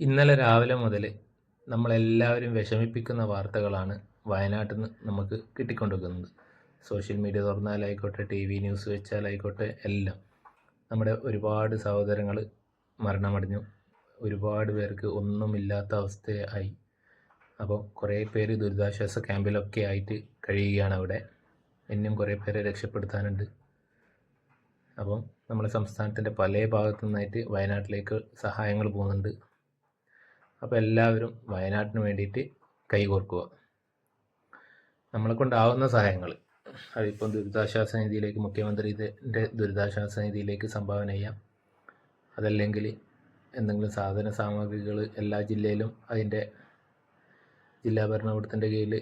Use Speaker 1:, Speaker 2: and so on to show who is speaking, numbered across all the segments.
Speaker 1: ഇന്നലെ രാവിലെ മുതൽ നമ്മളെല്ലാവരും വിഷമിപ്പിക്കുന്ന വാർത്തകളാണ് വയനാട്ടിൽ നിന്ന് നമുക്ക് കിട്ടിക്കൊണ്ടിരിക്കുന്നത്. സോഷ്യൽ മീഡിയ തുറന്നാലായിക്കോട്ടെ ടി വി ന്യൂസ് വെച്ചാലായിക്കോട്ടെ എല്ലാം. നമ്മുടെ ഒരുപാട് സഹോദരങ്ങൾ മരണമടഞ്ഞു. ഒരുപാട് പേർക്ക് ഒന്നുമില്ലാത്ത അവസ്ഥയായി. അപ്പോൾ കുറേ പേര് ദുരിതാശ്വാസ ക്യാമ്പിലൊക്കെ ആയിട്ട് കഴിയുകയാണ് അവിടെ. ഇനിയും കുറേ പേരെ രക്ഷപ്പെടുത്താനുണ്ട്. അപ്പം നമ്മുടെ സംസ്ഥാനത്തിന്റെ പല ഭാഗത്തു നിന്നായിട്ട് വയനാട്ടിലേക്ക് സഹായങ്ങൾ പോകുന്നുണ്ട്. അപ്പോൾ എല്ലാവരും വയനാട്ടിന് വേണ്ടിയിട്ട് കൈകോർക്കുക. നമ്മളെ കൊണ്ടാവുന്ന സഹായങ്ങൾ അതിപ്പം ദുരിതാശ്വാസ നിധിയിലേക്ക് മുഖ്യമന്ത്രിയുടെ ദുരിതാശ്വാസ നിധിയിലേക്ക് സംഭാവന ചെയ്യാം. അതല്ലെങ്കിൽ എന്തെങ്കിലും സാധന സാമഗ്രികൾ എല്ലാ ജില്ലയിലും അതിന്റെ ജില്ലാ ഭരണകൂടത്തിന്റെ കീഴിൽ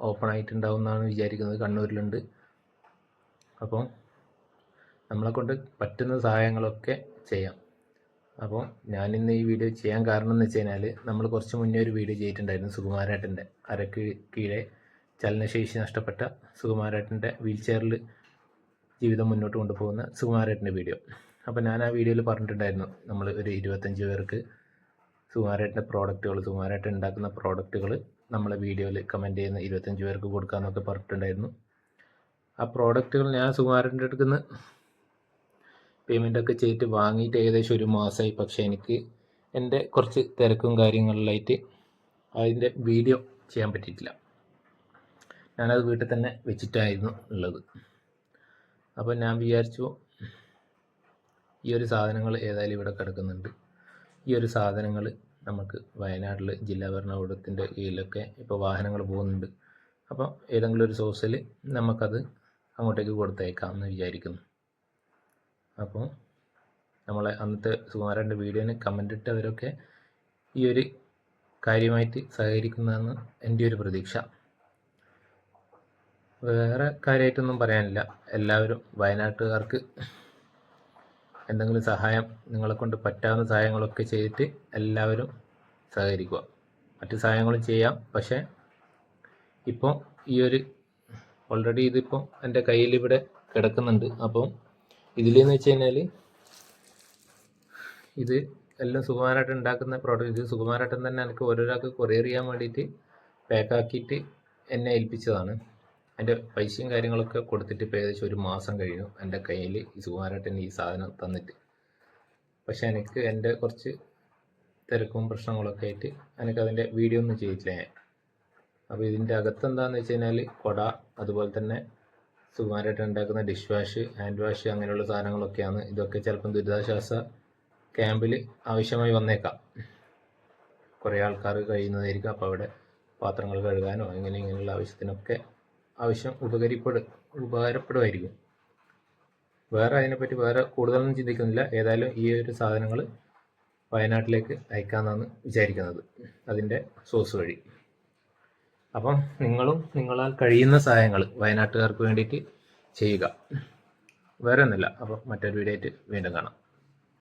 Speaker 1: ഓപ്പൺ ആയിട്ടുണ്ടാവും വിചാരിക്കുന്നത്. കണ്ണൂരിലുണ്ട്. അപ്പം നമ്മളെ കൊണ്ട് പറ്റുന്ന സഹായങ്ങളൊക്കെ ചെയ്യാം. അപ്പോൾ ഞാനിന്ന് ഈ വീഡിയോ ചെയ്യാൻ കാരണം എന്ന് വെച്ച് കഴിഞ്ഞാൽ നമ്മൾ കുറച്ച് മുന്നേ ഒരു വീഡിയോ ചെയ്തിട്ടുണ്ടായിരുന്നു സുകുമാരേട്ടന്റെ അരക്ക് കീഴെ ചലനശേഷി നഷ്ടപ്പെട്ട സുകുമാരേട്ടന്റെ വീൽ ചെയറിൽ ജീവിതം മുന്നോട്ട് കൊണ്ടുപോകുന്ന സുകുമാരേട്ടന്റെ വീഡിയോ. അപ്പോൾ ഞാൻ ആ വീഡിയോയിൽ പറഞ്ഞിട്ടുണ്ടായിരുന്നു നമ്മൾ ഒരു ഇരുപത്തഞ്ച് പേർക്ക് സുകുമാരേട്ടന്റെ പ്രോഡക്റ്റുകൾ സുകുമാരേട്ടൻ ഉണ്ടാക്കുന്ന പ്രോഡക്റ്റുകൾ നമ്മളെ വീഡിയോയിൽ കമന്റ് ചെയ്യുന്ന ഇരുപത്തഞ്ച് പേർക്ക് കൊടുക്കാമെന്നൊക്കെ പറഞ്ഞിട്ടുണ്ടായിരുന്നു. ആ പ്രോഡക്റ്റുകൾ ഞാൻ സുകുമാരന്റെ അടുത്ത് നിന്ന് പേയ്മെന്റ് ഒക്കെ ചെയ്തിട്ട് വാങ്ങിയിട്ട് ഏകദേശം ഒരു മാസമായി പക്ഷേ എനിക്ക് എന്റെ കുറച്ച് തിരക്കും കാര്യങ്ങളിലായിട്ട് അതിന്റെ വീഡിയോ ചെയ്യാൻ പറ്റിയിട്ടില്ല. ഞാനത് വീട്ടിൽ തന്നെ വെച്ചിട്ടായിരുന്നു ഉള്ളത്. അപ്പോൾ ഞാൻ വിചാരിച്ചു ഈ ഒരു സാധനങ്ങൾ ഏതായാലും ഇവിടെ കിടക്കുന്നുണ്ട്. ഈ ഒരു സാധനങ്ങൾ നമുക്ക് വയനാട്ടിൽ ജില്ലാ ഭരണകൂടത്തിന്റെ കീഴിലൊക്കെ ഇപ്പോൾ വാഹനങ്ങൾ പോകുന്നുണ്ട്. അപ്പോൾ ഏതെങ്കിലും ഒരു സോഴ്സിൽ നമുക്കത് അങ്ങോട്ടേക്ക് കൊടുത്തേക്കാം എന്ന് വിചാരിക്കുന്നു. അപ്പോൾ നമ്മളെ അന്നത്തെ സുകുമാരന്റെ വീഡിയോന് കമന്റ് ഇട്ടവരൊക്കെ ഈ ഒരു കാര്യമായിട്ട് സഹകരിക്കുന്നതെന്ന് എന്റെ ഒരു പ്രതീക്ഷ. വേറെ കാര്യമായിട്ടൊന്നും പറയാനില്ല. എല്ലാവരും വയനാട്ടുകാർക്ക് എന്തെങ്കിലും സഹായം നിങ്ങളെ കൊണ്ട് പറ്റാവുന്ന സഹായങ്ങളൊക്കെ ചെയ്തിട്ട് എല്ലാവരും സഹകരിക്കുക. മറ്റു സഹായങ്ങളും ചെയ്യാം. പക്ഷേ ഇപ്പോൾ ഈ ഒരു ഓൾറെഡി ഇതിപ്പോൾ എന്റെ കയ്യിൽ ഇവിടെ കിടക്കുന്നുണ്ട്. അപ്പം ഇതിലെന്ന് വെച്ച് കഴിഞ്ഞാൽ ഇത് എല്ലാം സുഖമാനായിട്ട് ഉണ്ടാക്കുന്ന പ്രോഡക്റ്റ് ഇത് സുകുമാരേട്ടൻ തന്നെ എനിക്ക് ഓരോരാൾക്ക് കൊറിയർ ചെയ്യാൻ വേണ്ടിയിട്ട് പാക്കാക്കിയിട്ട് എന്നെ ഏൽപ്പിച്ചതാണ്. എന്റെ പൈസയും കാര്യങ്ങളൊക്കെ കൊടുത്തിട്ട് ഇപ്പോൾ ഏകദേശം ഒരു മാസം കഴിഞ്ഞു എന്റെ കയ്യിൽ ഈ സുകുമാരേട്ടൻ ഈ സാധനം തന്നിട്ട്. പക്ഷേ എനിക്ക് എന്റെ കുറച്ച് തിരക്കും പ്രശ്നങ്ങളൊക്കെ ആയിട്ട് എനിക്കതിന്റെ വീഡിയോ ഒന്നും ചെയ്തിട്ടില്ല ഞാൻ. അപ്പോൾ ഇതിന്റെ അകത്ത് എന്താണെന്ന് വെച്ച് കഴിഞ്ഞാൽ കൊട അതുപോലെ തന്നെ സുകുമാരേട്ടൻ ഉണ്ടാക്കുന്ന ഡിഷ് വാഷ് ഹാൻഡ് വാഷ് അങ്ങനെയുള്ള സാധനങ്ങളൊക്കെയാണ്. ഇതൊക്കെ ചിലപ്പം ദുരിതാശ്വാസ ക്യാമ്പിൽ ആവശ്യമായി വന്നേക്കാം. കുറേ ആൾക്കാർ കഴിയുന്നതായിരിക്കും. അപ്പോൾ അവിടെ പാത്രങ്ങൾ കഴുകാനോ ഇങ്ങനെ ഇങ്ങനെയുള്ള ആവശ്യത്തിനൊക്കെ ആവശ്യം ഉപകരിപ്പെടും ഉപകാരപ്പെടുമായിരിക്കും. വേറെ അതിനെപ്പറ്റി വേറെ കൂടുതലൊന്നും ചിന്തിക്കുന്നില്ല. ഏതായാലും ഈ ഒരു സാധനങ്ങൾ വയനാട്ടിലേക്ക് അയക്കാമെന്നാണ് വിചാരിക്കുന്നത്. അതിന്റെ സോഴ്സ് വഴി. അപ്പം നിങ്ങളും നിങ്ങളാൽ കഴിയുന്ന സഹായങ്ങൾ വയനാട്ടുകാർക്ക് വേണ്ടിയിട്ട് ചെയ്യുക. വേറെ ഒന്നുമില്ല അപ്പം മറ്റൊരു വീഡിയോ ആയിട്ട് വീണ്ടും കാണാം.